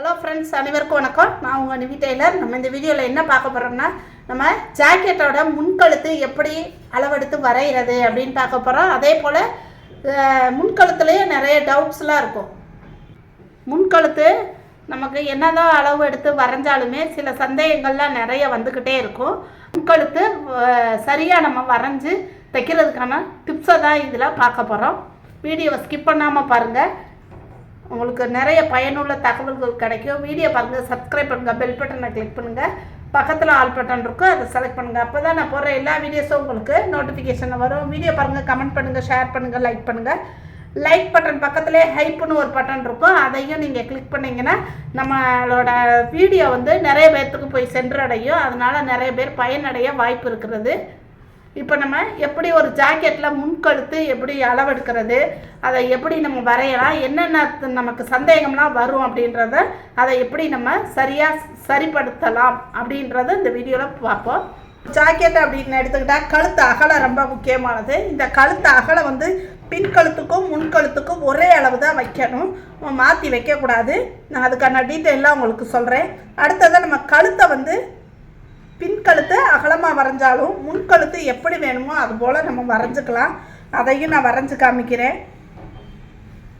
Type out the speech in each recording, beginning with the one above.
Hello friends அனைவருக்கும் வணக்கம். நான் உங்கள் நிவி டெய்லர். நம்ம இந்த வீடியோவில் என்ன பார்க்க போகிறோம்னா நம்ம ஜாக்கெட்டோட முன்கழுத்து எப்படி அளவெடுத்து வரைகிறது அப்படின்னு பார்க்க போகிறோம் அதே போல் முன்கழுத்துலேயே நிறைய டவுட்ஸ்லாம் இருக்கும். முன்கழுத்து நமக்கு என்னதான் அளவு எடுத்து வரைஞ்சாலுமே சில சந்தேகங்கள்லாம் நிறைய வந்துக்கிட்டே இருக்கும். முன்கழுத்து சரியாக நம்ம வரைஞ்சி தைக்கிறதுக்கான டிப்ஸை தான் இதில் பார்க்க போகிறோம் வீடியோவை ஸ்கிப் பண்ணாமல் பாருங்கள் உங்களுக்கு நிறைய பயனுள்ள தகவல்கள் கிடைக்கும். வீடியோ பாருங்கள் சப்ஸ்கிரைப் பண்ணுங்கள் பெல் பட்டனை கிளிக் பண்ணுங்கள் பக்கத்தில் ஆல் பட்டன் இருக்கும் அதை செலக்ட் பண்ணுங்கள் அப்போ தான் நான் போடுற எல்லா வீடியோஸும் உங்களுக்கு நோட்டிஃபிகேஷன் வரும். வீடியோ பாருங்கள் கமெண்ட் பண்ணுங்கள் ஷேர் பண்ணுங்கள் லைக் பண்ணுங்கள் லைக் பட்டன் பக்கத்துலேயே ஹைப்புன்னு ஒரு பட்டன் இருக்கும். அதையும் நீங்கள் கிளிக் பண்ணிங்கன்னா நம்மளோட வீடியோ வந்து நிறைய பேர்த்துக்கு போய் சென்றடையும். அதனால் நிறைய பேர் பயனடைய வாய்ப்பு இருக்கிறது. இப்போ நம்ம எப்படி ஒரு ஜாக்கெட்டில் முன்கழுத்து எப்படி அளவெடுக்கிறது அதை எப்படி நம்ம வரையலாம் என்னென்ன நமக்கு சந்தேகம்லாம் வரும் அப்படின்றத அதை எப்படி நம்ம சரியாக சரிப்படுத்தலாம் அப்படின்றத இந்த வீடியோவில் பார்ப்போம். ஜாக்கெட் அப்படின்னு எடுத்துக்கிட்டால் கழுத்து அகலம் ரொம்ப முக்கியமானது. இந்த கழுத்து அகலம் வந்து பின்கழுத்துக்கும் முன்கழுத்துக்கும் முன் கழுத்துக்கும் ஒரே அளவு தான் வைக்கணும். மாற்றி வைக்கக்கூடாது. நான் அதுக்கான டீட்டெயிலாக உங்களுக்கு சொல்கிறேன் அடுத்ததாக நம்ம கழுத்தை வந்து பின்கழுத்து அகலமாக வரைஞ்சாலும் முன்கழுத்து எப்படி வேணுமோ அது போல் நம்ம வரைஞ்சிக்கலாம். அதையும் நான் வரைஞ்சி காமிக்கிறேன்.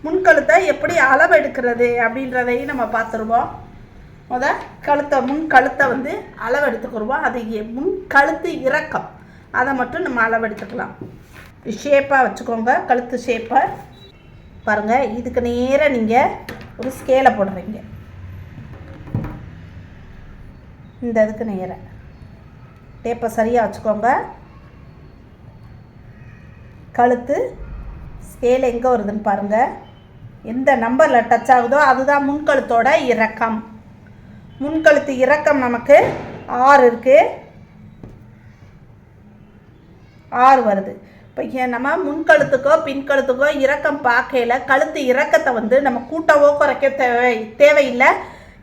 முன்கழுத்தை எப்படி அளவு எடுக்கிறது அப்படின்றதையும் நம்ம பார்த்துருவோம். முத கழுத்தை முன் கழுத்தை வந்து அளவு எடுத்துக்கிடுவோம் அது முன் கழுத்து இறக்கம். அதை மட்டும் நம்ம அளவு எடுத்துக்கலாம். ஷேப்பாக வச்சுக்கோங்க கழுத்து ஷேப்பை பாருங்கள் இதுக்கு நேராக நீங்கள் ஒரு ஸ்கேலை போடுறீங்க. இந்த இதுக்கு நேராக டேப்பை சரியாக வச்சுக்கோங்க. கழுத்து ஸ்கேல் எங்கே வருதுன்னு பாருங்கள் எந்த நம்பரில் டச் ஆகுதோ அதுதான் முன்கழுத்தோட இறக்கம் முன்கழுத்து இறக்கம் நமக்கு ஆறு இருக்குது ஆறு வருது. இப்போ ஏன் நம்ம முன்கழுத்துக்கோ பின்கழுத்துக்கோ இறக்கம் பார்க்கையில் கழுத்து இறக்கத்தை வந்து நம்ம கூட்டவோ குறைக்க தேவை தேவையில்லை.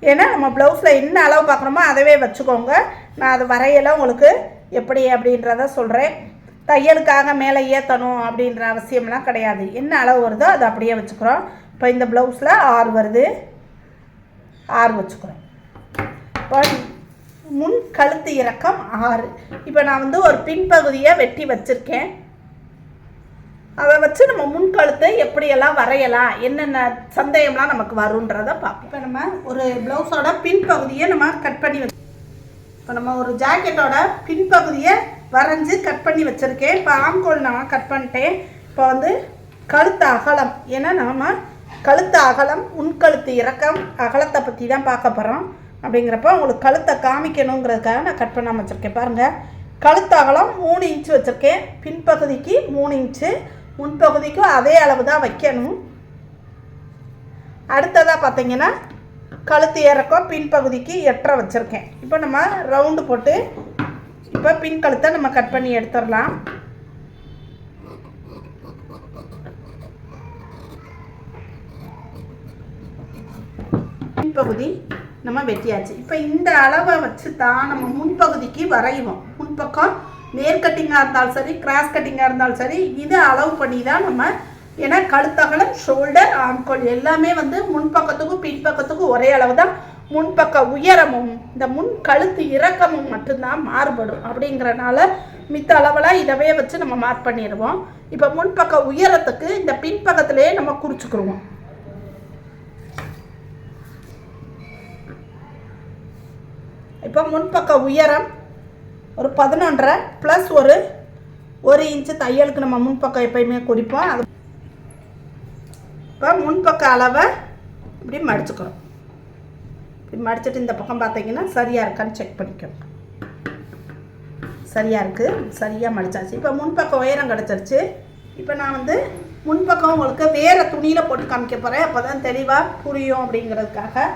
ஏன்னா நம்ம ப்ளவுஸில் என்ன அளவு பார்க்குறோமோ அதவே வச்சுக்கோங்க. நான் அது வரையலை உங்களுக்கு எப்படி அப்படின்றத சொல்கிறேன் தையலுக்காக மேலே ஏற்றணும் அப்படின்ற அவசியம்லாம் கிடையாது. என்ன அளவு வருதோ அதை அப்படியே வச்சுக்கிறோம். இப்போ இந்த ப்ளவுஸில் ஆறு வருது. ஆறு வச்சுக்கிறோம். இப்போ முன் கழுத்து இறக்கம் ஆறு. இப்போ நான் வந்து ஒரு பின்பகுதியை வெட்டி வச்சுருக்கேன். அதை வச்சு நம்ம முன்கழுத்தை எப்படியெல்லாம் வரையலாம் என்னென்ன சந்தேகம்லாம் நமக்கு வருன்றதை பார்ப்போம். இப்போ நம்ம ஒரு ப்ளவுஸோட பின்பகுதியை நம்ம கட் பண்ணி வச்சு இப்போ நம்ம ஒரு ஜாக்கெட்டோட பின்பகுதியை வரைஞ்சி கட் பண்ணி வச்சுருக்கேன். இப்போ ஆம்கோல் நான் கட் பண்ணிட்டேன். இப்போ வந்து கழுத்து அகலம். ஏன்னா நம்ம கழுத்து அகலம் உள்கழுத்து இறக்கம் அகலத்தை பற்றி தான் பார்க்க போகிறோம் அப்படிங்கிறப்ப உங்களுக்கு கழுத்தை காமிக்கணுங்கிறதுக்காக நான் கட் பண்ணாமல் வச்சுருக்கேன். பாருங்கள் கழுத்து அகலம் மூணு இன்ச்சு வச்சுருக்கேன். பின்பகுதிக்கு மூணு இன்ச்சு முன்பகுதிக்கும் அதே அளவு தான் வைக்கணும். அடுத்ததாக பார்த்தீங்கன்னா கழுத்து இறக்கம் பின்பகுதிக்கு எட்டரை வச்சுருக்கேன். இப்போ நம்ம ரவுண்டு போட்டு இப்போ பின் கழுத்தை நம்ம கட் பண்ணி எடுத்துடலாம். பின்பகுதி நம்ம வெட்டியாச்சு. இப்போ இந்த அளவை வச்சு தான் நம்ம முன்பகுதிக்கு வரைவோம் முன்பக்கம் நேர் கட்டிங்காக இருந்தாலும் சரி கிராஸ் கட்டிங்காக இருந்தாலும் சரி இது அளவு பண்ணி தான் நம்ம ஏன்னா கழுத்தகலம் ஷோல்டர் ஆம்கோல் எல்லாமே வந்து முன்பக்கத்துக்கும் பின்பக்கத்துக்கும் ஒரே அளவு தான் முன்பக்க உயரமும் இந்த முன் கழுத்து இறக்கமும் மட்டும்தான் மாறுபடும். அப்படிங்கிறனால மித்த அளவெல்லாம் இதவே வச்சு நம்ம மார்க் பண்ணிடுவோம். இப்போ முன்பக்க உயரத்துக்கு இந்த பின்பக்கத்திலேயே நம்ம குறிச்சுக்கிடுவோம். இப்போ முன்பக்க உயரம் ஒரு பதினொன்றரை ப்ளஸ் ஒரு ஒரு இன்ச்சு தையலுக்கு நம்ம முன்பக்கம் எப்பயுமே குறிப்போம். அது இப்போ முன்பக்க அளவை இப்படி மடிச்சுக்கிறோம். இப்படி மடிச்சிட்டு இந்த பக்கம் பார்த்தீங்கன்னா சரியாக இருக்கான்னு செக் பண்ணிக்கணும். சரியாக இருக்குது சரியாக மடிச்சாச்சு. இப்போ முன்பக்க உயரம் கிடச்சிருச்சு. இப்போ நான் வந்து முன்பக்கம் உங்களுக்கு வேறு துணியில் போட்டு காமிக்க போகிறேன் அப்போ தான் தெளிவாக புரியும் அப்படிங்கிறதுக்காக.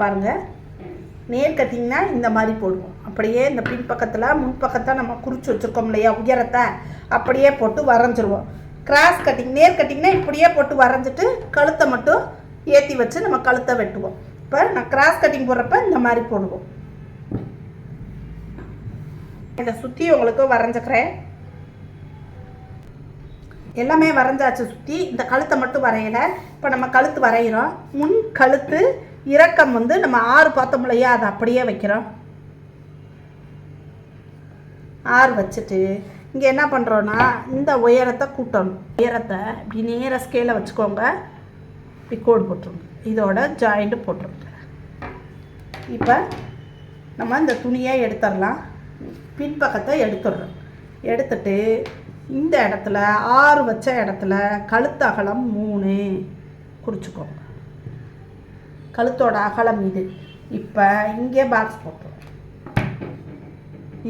பாருங்கள் நேர் கட்டிங்னா இந்த மாதிரி போடுவோம். அப்படியே இந்த பின்பக்கத்தில் முன்பக்கத்தை நம்ம குறித்து வச்சுருக்கோம் இல்லையா உயரத்தை? அப்படியே போட்டு வரைஞ்சிருவோம். கிராஸ் கட்டிங் நேர் கட்டிங்னா இப்படியே போட்டு வரைஞ்சிட்டு கழுத்தை மட்டும் ஏற்றி வச்சு நம்ம கழுத்தை வெட்டுவோம். இப்போ நான் கிராஸ் கட்டிங் போடுறப்ப இந்த மாதிரி போடுவோம். இதை சுற்றி உங்களுக்கு வரைஞ்சிக்கிறேன். எல்லாமே வரைஞ்சாச்சு சுற்றி இந்த கழுத்தை மட்டும் வரையலை. இப்போ நம்ம கழுத்து வரைகிறோம் முன் கழுத்து இறக்கம் வந்து நம்ம ஆறு பார்த்தோம் இல்லையா அதை அப்படியே வைக்கிறோம். ஆறு வச்சுட்டு இங்கே என்ன பண்ணுறோன்னா இந்த உயரத்தை கூட்டணும். உயரத்தை இப்படி நேர ஸ்கேலை வச்சுக்கோங்க. இப்படி கோடு போட்டுருங்க. இதோட ஜாயிண்ட்டு போட்டுருங்க. இப்போ நம்ம இந்த துணியை எடுத்துடலாம். பின்பக்கத்தை எடுத்துடுறோம். எடுத்துட்டு இந்த இடத்துல ஆறு வச்ச இடத்துல கழுத்தகலம் மூணு. குறிச்சிக்கோங்க. கழுத்தோட அகலம் இது. இப்போ இங்கே பாக்ஸ் போட்டுருவோம்.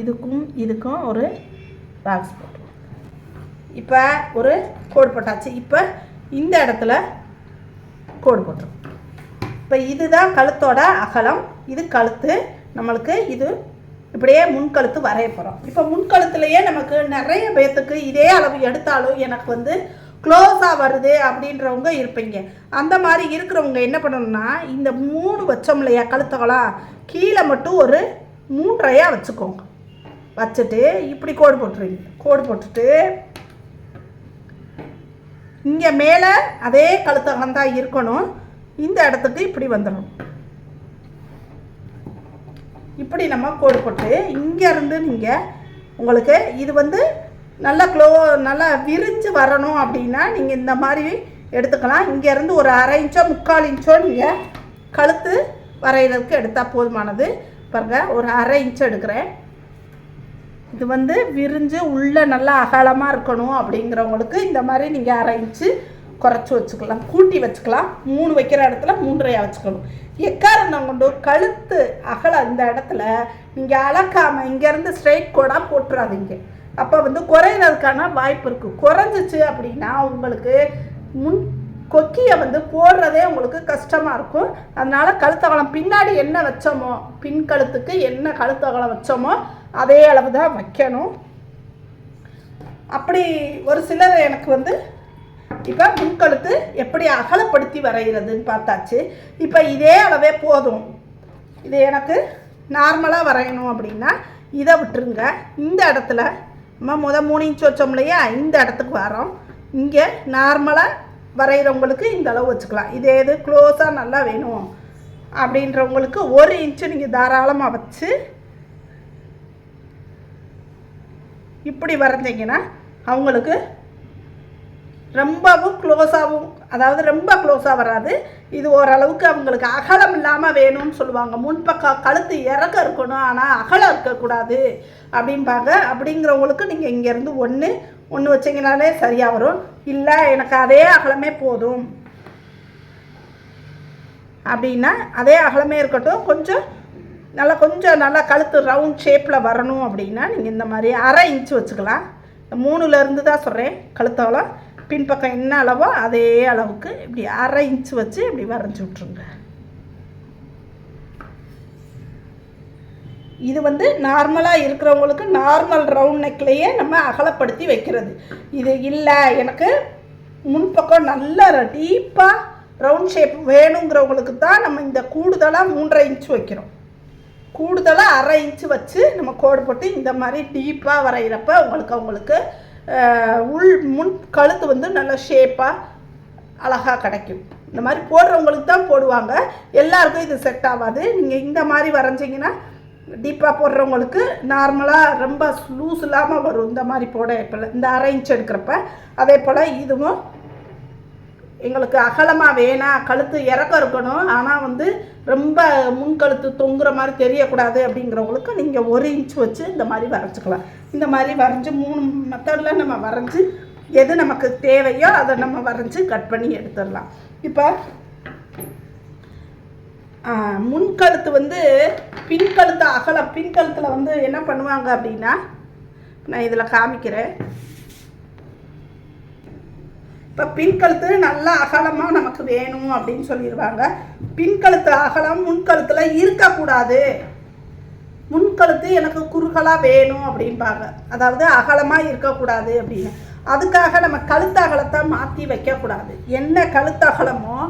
இதுக்கும் இதுக்கும் ஒரு பாக்ஸ் போட்டுருவோம். இப்போ ஒரு கோடு போட்டாச்சு. இப்போ இந்த இடத்துல கோடு போட்டுருவோம். இப்போ இதுதான் கழுத்தோட அகலம். இது கழுத்து. நம்மளுக்கு இது இப்படியே முன்கழுத்து வரைய போகிறோம் இப்போ முன்கழுத்துலையே நமக்கு நிறைய பேர்த்துக்கு இதே அளவு எடுத்தாலும் எனக்கு வந்து க்ளோஸாக வருது அப்படின்றவங்க இருப்பீங்க. அந்த மாதிரி இருக்கிறவங்க என்ன பண்ணணும்னா இந்த மூணு வச்சோம் இல்லையா கழுத்தகலாம் கீழே மட்டும் ஒரு மூன்றையாக வச்சுக்கோங்க. வச்சுட்டு இப்படி கோடு போட்டுருவீங்க கோடு போட்டுட்டு இங்கே மேலே அதே கழுத்தகம் தான் இருக்கணும். இந்த இடத்துக்கு இப்படி வந்துடும் இப்படி நம்ம கோடு போட்டு இங்கேருந்து நீங்கள் உங்களுக்கு இது வந்து நல்லா க்ளோ நல்லா விரிஞ்சு வரணும் அப்படின்னா நீங்கள் இந்த மாதிரி எடுத்துக்கலாம். இங்கேருந்து ஒரு அரை இன்ச்சோ முக்கால் இன்ச்சோ நீங்கள் கழுத்து வரைகிறதுக்கு எடுத்தால் போதுமானது. பாருங்கள் ஒரு அரை இன்ச் எடுக்கிறேன். இது வந்து விரிஞ்சு உள்ளே நல்லா அகலமாக இருக்கணும் அப்படிங்கிறவங்களுக்கு இந்த மாதிரி நீங்கள் அரை இன்ச்சு குறைச்சி வச்சுக்கலாம். கூட்டி வச்சுக்கலாம். மூணு வைக்கிற இடத்துல மூன்றையாக வச்சுக்கணும். எக்காரணம் கொண்டு கழுத்து அகலம் இந்த இடத்துல நீங்கள் அளக்காமல் இங்கேருந்து ஸ்ட்ரைட் கோடாக போட்டுறாதீங்க. அப்போ வந்து குறையிறதுக்கான வாய்ப்பு இருக்குது குறைஞ்சிச்சு அப்படின்னா உங்களுக்கு முன் கொக்கியை வந்து போடுறதே உங்களுக்கு கஷ்டமாக இருக்கும். அதனால் கழுத்தகலம் பின்னாடி என்ன வச்சோமோ பின் கழுத்துக்கு என்ன கழுத்தகலம் வச்சோமோ அதே அளவு தான் வைக்கணும். அப்படி ஒரு சிலர் எனக்கு வந்து இப்போ முன்கழுத்து எப்படி அகலப்படுத்தி வரைகிறதுன்னு பார்த்தாச்சு. இப்போ இதே அளவே போதும். இது எனக்கு நார்மலாக வரையணும் அப்படின்னா இதை விட்டுருங்க. இந்த இடத்துல நம்ம முதல் மூணு இன்ச் வச்சோம் இல்லையா இந்த இடத்துக்கு வரோம் இங்கே நார்மலாக வரைகிறவங்களுக்கு இந்த அளவு வச்சுக்கலாம். இதே இது க்ளோஸாக நல்லா வேணும். அப்படின்றவங்களுக்கு ஒரு இன்ச்சு நீங்கள் தாராளமாக வச்சு இப்படி வரைஞ்சிங்கன்னா அவங்களுக்கு ரொம்பவும் க்ளோஸாகவும் அதாவது ரொம்ப க்ளோஸாக வராது. இது ஓரளவுக்கு அவங்களுக்கு அகலம் இல்லாமல் வேணும்னு சொல்லுவாங்க. முன்பக்கம் கழுத்து இறக்க இருக்கணும் ஆனால் அகலம் இருக்கக்கூடாது அப்படிம்பாங்க. அப்படிங்கிறவங்களுக்கு நீங்கள் இங்கேருந்து ஒன்று ஒன்று வச்சிங்கனாலே சரியாக வரும். இல்லை எனக்கு அதே அகலமே போதும். அப்படின்னா அதே அகலமே இருக்கட்டும். கொஞ்சம் நல்லா கொஞ்சம் நல்லா கழுத்து ரவுண்ட் ஷேப்பில் வரணும் அப்படின்னா நீங்கள் இந்த மாதிரி அரை இன்ச்சு வச்சுக்கலாம். மூணுலேருந்து தான் சொல்கிறேன் கழுத்தவளம் பின்பக்கம் என்ன அளவோ அதே அளவுக்கு இப்படி அரை இன்ச் வச்சு இப்படி வரைஞ்சி விட்ருங்க இது வந்து நார்மலாக இருக்கிறவங்களுக்கு நார்மல் ரவுண்ட் நெக்லேயே நம்ம அகலப்படுத்தி வைக்கிறது. இது இல்லை எனக்கு முன்பக்கம் நல்லா டீப்பாக ரவுண்ட் ஷேப் வேணுங்கிறவங்களுக்கு தான் நம்ம இந்த கூடுதலாக மூன்றரை இன்ச் வைக்கிறோம். கூடுதலாக அரை இன்ச்சு வச்சு நம்ம கோடு போட்டு இந்த மாதிரி டீப்பாக வரைகிறப்ப உங்களுக்கு அவங்களுக்கு உள் முன் கழுத்து வந்து நல்ல ஷேப்பாக அழகாக கிடைக்கும். இந்த மாதிரி போடுறவங்களுக்கு தான் போடுவாங்க. எல்லாருக்கும் இது செட் ஆகாது. நீங்கள் இந்த மாதிரி வரைஞ்சிங்கன்னா டீப்பாக போடுறவங்களுக்கு நார்மலாக ரொம்ப லூஸ் இல்லாமல் வரும். இந்த மாதிரி போட இப்போ இந்த அரேஞ்ச் எடுக்கிறப்ப. அதே போல் இதுவும் எங்களுக்கு அகலமாக வேணாம் கழுத்து இறக்கம் இருக்கணும். ஆனால் வந்து ரொம்ப முன்கழுத்து தொங்குற மாதிரி தெரியக்கூடாது அப்படிங்கிறவங்களுக்கு நீங்கள் ஒரு இன்ச் வச்சு இந்த மாதிரி வரைஞ்சிக்கலாம். இந்த மாதிரி வரைஞ்சி மூணு மெத்தடில் நம்ம வரைஞ்சி எது நமக்கு தேவையோ அதை நம்ம வரைஞ்சி கட் பண்ணி எடுத்துடலாம். இப்போ முன்கழுத்து வந்து பின்கழுத்து அகலம் பின்கழுத்தில் வந்து என்ன பண்ணுவாங்க அப்படின்னா நான் இதில் காமிக்கிறேன். இப்போ பின்கழுத்து நல்லா அகலமாக நமக்கு வேணும் அப்படின்னு சொல்லிடுவாங்க பின்கழுத்து அகலம் முன்கழுத்தில் இருக்கக்கூடாது. முன்கழுத்து எனக்கு குறுகலாக வேணும் அப்படிம்பாங்க. அதாவது அகலமாக இருக்கக்கூடாது அப்படின்னு. அதுக்காக நம்ம கழுத்து அகலத்தை மாற்றி வைக்கக்கூடாது. என்ன கழுத்து அகலமோ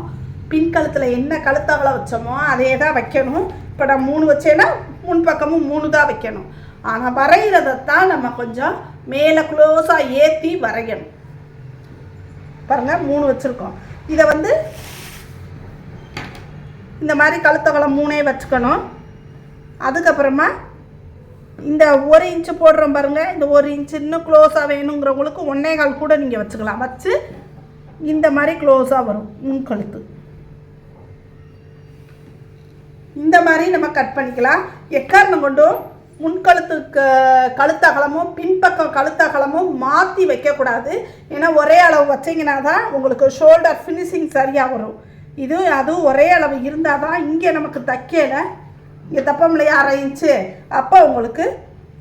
பின்கழுத்தில் என்ன கழுத்து அகலம் வச்சோமோ அதே தான் வைக்கணும். இப்போ நான் மூணு வச்சேன்னா முன் பக்கமும் மூணு தான் வைக்கணும். ஆனால் வரைகிறதைத்தான் நம்ம கொஞ்சம் மேலே க்ளோஸாக ஏற்றி வரையணும். பாருங்கள் மூணு வச்சுருக்கோம். இதை வந்து இந்த மாதிரி கழுத்தகலம் மூணே வச்சுக்கணும். அதுக்கப்புறமா இந்த ஒரு இன்ச்சு போடுறோம் பாருங்கள் இந்த ஒரு இன்ச்சு இன்னும் க்ளோஸாக வேணுங்கிறவங்களுக்கு ஒன்னே கால் கூட நீங்கள் வச்சுக்கலாம். வச்சு இந்த மாதிரி க்ளோஸாக வரும் முன் கழுத்து. இந்த மாதிரி நம்ம கட் பண்ணிக்கலாம். எக்காரணம் கொண்டும் முன்கழுத்துக்கு கழுத்தகலமும் பின்பக்கம் கழுத்தகலமும் மாற்றி வைக்கக்கூடாது. ஏன்னா ஒரே அளவு வச்சிங்கன்னா தான் உங்களுக்கு ஷோல்டர் ஃபினிஷிங் சரியாக வரும். இது அதுவும் ஒரே அளவு இருந்தால் தான் இங்கே நமக்கு தைக்கல. இங்கே தப்பம் இல்லையா? அரை இன்ச்சு அப்போ உங்களுக்கு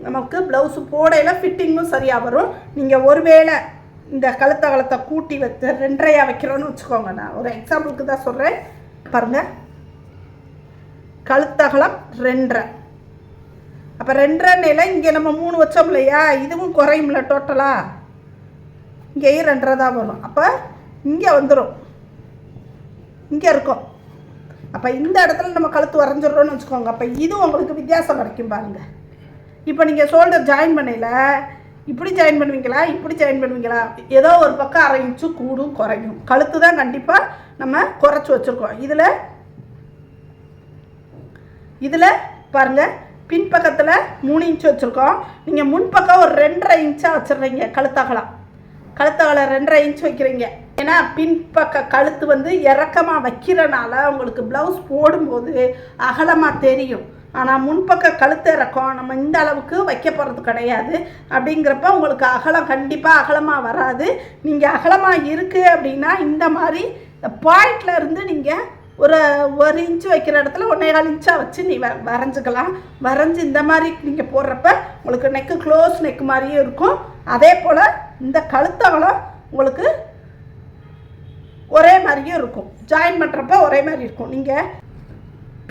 நமக்கு ப்ளவுஸு போடையில் ஃபிட்டிங்கும் சரியாக வரும். நீங்கள் ஒருவேளை இந்த கழுத்தகலத்தை கூட்டி வச்சு ரெண்டரையாக வைக்கிறோன்னு வச்சுக்கோங்க. நான் ஒரு எக்ஸாம்பிளுக்கு தான் சொல்கிறேன் பாருங்கள் கழுத்தகலம் ரெண்டரை. அப்போ ரெண்டரை ரெண்டையில் இங்கே நம்ம மூணு வச்சோம் இல்லையா? இதுவும் குறையும்ல டோட்டலாக இங்கேயும் ரெண்டரை தான் வரும். அப்போ இங்கே வந்துடும் இங்கே இருக்கும். அப்போ இந்த இடத்துல நம்ம கழுத்து வரைஞ்சிடுறோம்னு வச்சுக்கோங்க. அப்போ இது உங்களுக்கு வித்தியாசம் கிடைக்கும் பாருங்கள் இப்போ நீங்கள் ஷோல்டர் ஜாயின் பண்ணையில் இப்படி ஜாயின் பண்ணுவீங்களா? இப்படி ஜாயின் பண்ணுவீங்களா? ஏதோ ஒரு பக்கம் அரை இன்ச்சு கூடும் குறையும். கழுத்து தான் கண்டிப்பாக நம்ம குறைச்சி வச்சுருக்கோம். இதில் இதில் பாருங்கள் பின்பக்கத்தில் மூணு இன்ச்சு வச்சுருக்கோம். நீங்கள் முன்பக்கம் ஒரு ரெண்டரை இன்ச்சாக வச்சிடுறீங்க கழுத்தகலம் கழுத்தகலம் ரெண்டரை இன்ச் வைக்கிறீங்க. ஏன்னா பின்பக்க கழுத்து வந்து இறக்கமாக வைக்கிறனால உங்களுக்கு ப்ளவுஸ் போடும்போது அகலமாக தெரியும். ஆனால் முன்பக்க கழுத்து இறக்கம் நம்ம இந்த அளவுக்கு வைக்க போகிறது கிடையாது. அப்படிங்கிறப்ப உங்களுக்கு அகலம் கண்டிப்பாக அகலமாக வராது. நீங்கள் அகலமாக இருக்குது அப்படின்னா இந்த மாதிரி இந்த பாயிண்ட்லேருந்து நீங்கள் ஒரு ஒரு இன்ச்சு வைக்கிற இடத்துல ஒன்றே கால் இன்ச்சாக வச்சு நீ வ வரைஞ்சிக்கலாம். வரைஞ்சி இந்த மாதிரி நீங்கள் போடுறப்ப உங்களுக்கு நெக்கு க்ளோஸ் நெக் மாதிரியும் இருக்கும். அதே போல் இந்த கழுத்தவளம் உங்களுக்கு ஒரே மாதிரியும் இருக்கும். ஜாயின் பண்ணுறப்ப ஒரே மாதிரி இருக்கும். நீங்கள்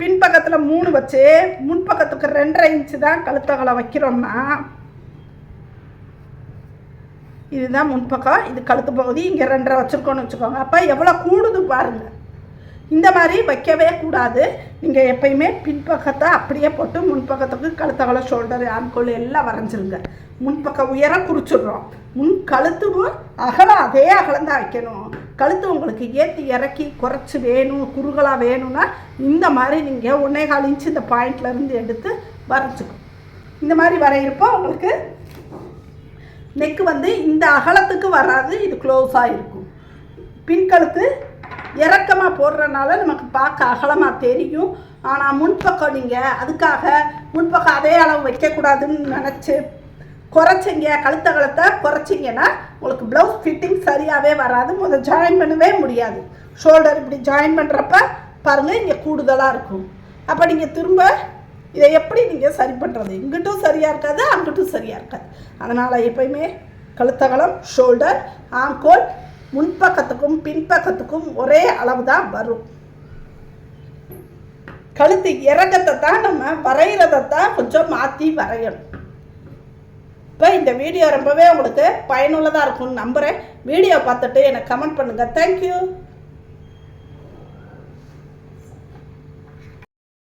பின்பக்கத்தில் மூணு வச்சு முன்பக்கத்துக்கு ரெண்டரை இன்ச்சு தான் கழுத்தகலை வைக்கிறோம்னா இதுதான் முன்பக்கம் இது கழுத்து பகுதி இங்கே ரெண்டரை வச்சுருக்கோன்னு வச்சுக்கோங்க. அப்போ எவ்வளோ கூடுது பாருங்கள் இந்த மாதிரி வைக்கவே கூடாது. நீங்கள் எப்பயுமே பின்பக்கத்தை அப்படியே போட்டு முன்பக்கத்துக்கு கழுத்தகல ஷோல்டர் ஆம்கோல் எல்லாம் வரைஞ்சிருங்க. முன்பக்கம் உயரம் குறிச்சிடுறோம். முன் கழுத்துக்கும் அகலம் அதே அகலந்தான் வைக்கணும். கழுத்து உங்களுக்கு ஏற்றி இறக்கி குறைச்சி வேணும் குறுகலாக வேணும்னா இந்த மாதிரி நீங்கள் ஒன்றே கால் இன்ச்சு இந்த பாயிண்ட்லேருந்து எடுத்து வரைஞ்சிக்கும் இந்த மாதிரி வரைகிறப்போ உங்களுக்கு நெக்கு வந்து இந்த அகலத்துக்கு வராது இது க்ளோஸாக இருக்கும். பின்கழுத்து இறக்கமாக போடுறனால நமக்கு பார்க்க அகலமாக தெரியும். ஆனால் முன்பக்கம் நீங்கள் அதுக்காக முன்பக்கம் அதே அளவு வைக்கக்கூடாதுன்னு நினச்சி குறைச்சிங்க கழுத்தகலத்தை குறைச்சிங்கன்னா உங்களுக்கு ப்ளவுஸ் ஃபிட்டிங் சரியாகவே வராது. முதல் ஜாயின் பண்ணவே முடியாது. ஷோல்டர் இப்படி ஜாயின் பண்ணுறப்ப பாருங்கள் இங்கே கூடுதலாக இருக்கும். அப்போ நீங்கள் திரும்ப இதை எப்படி நீங்கள் சரி பண்ணுறது இங்கிட்டும் சரியாக இருக்காது அங்கிட்டும் சரியாக இருக்காது. அதனால் எப்பயுமே கழுத்தகலம் ஷோல்டர் ஆங்கோல் முன்பக்கத்துக்கும் பின்பக்கத்துக்கும் ஒரே அளவு தான் வரும். கழுத்து இறக்கத்தை தான் நம்ம வரைகிறத தான் கொஞ்சம் மாற்றி வரையணும். இப்போ இந்த வீடியோ ரொம்பவே உங்களுக்கு பயனுள்ளதாக இருக்கும்னு நம்புகிறேன் வீடியோ பார்த்துட்டு எனக்கு கமெண்ட் பண்ணுங்கள் தேங்க்யூ